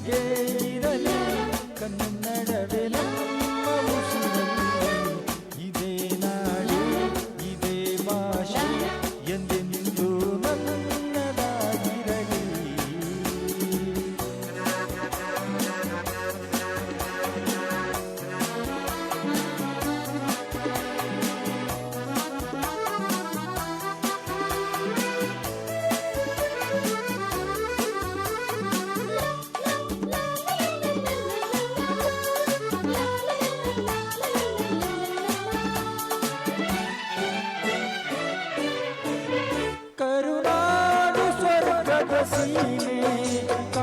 ஜெயிதலே கண்ணு 心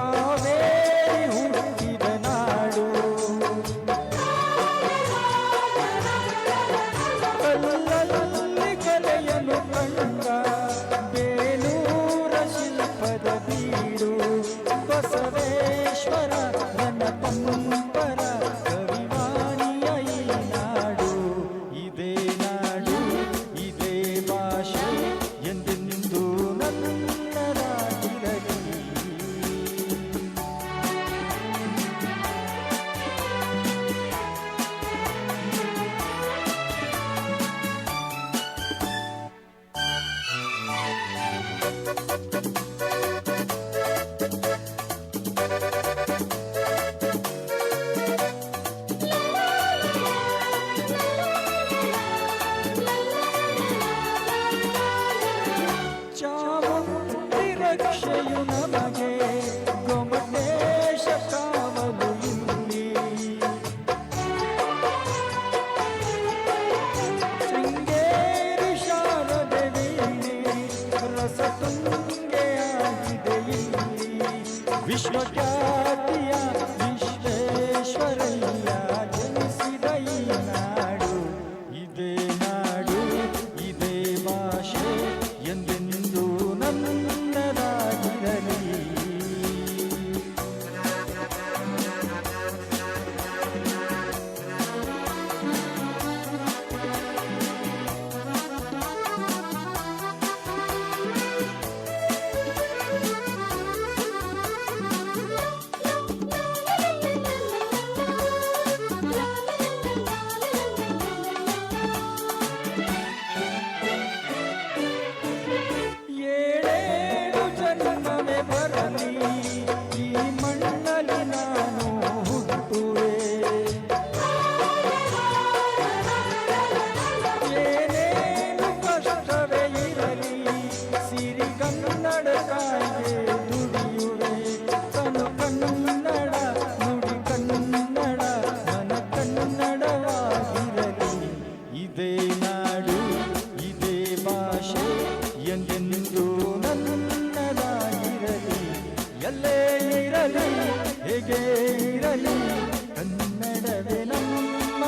विश्व क्या ನಾಡು ಇದೇ ಭಾಷೆ ಎಂದೆಂದು ನನ್ನದಾಗಿರಲಿ. ಎಲ್ಲೇ ಇರಲಿ, ಹೇಗೆ ಇರಲಿ, ಕನ್ನಡವೇ ನಮ್ಮ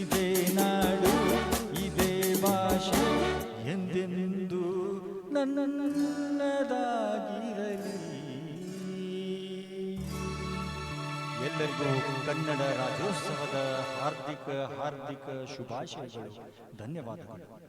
ಇದೇ ನಾಡು, ಇದೇ ಭಾಷೆ ಎಂದೆಂದು ನನ್ನ ಎಲ್ಲರಿಗೂ ಕನ್ನಡ ರಾಜ್ಯೋತ್ಸವದ ಹಾರ್ದಿಕ ಹಾರ್ದಿಕ ಶುಭಾಶಯಗಳು. ಧನ್ಯವಾದಗಳು.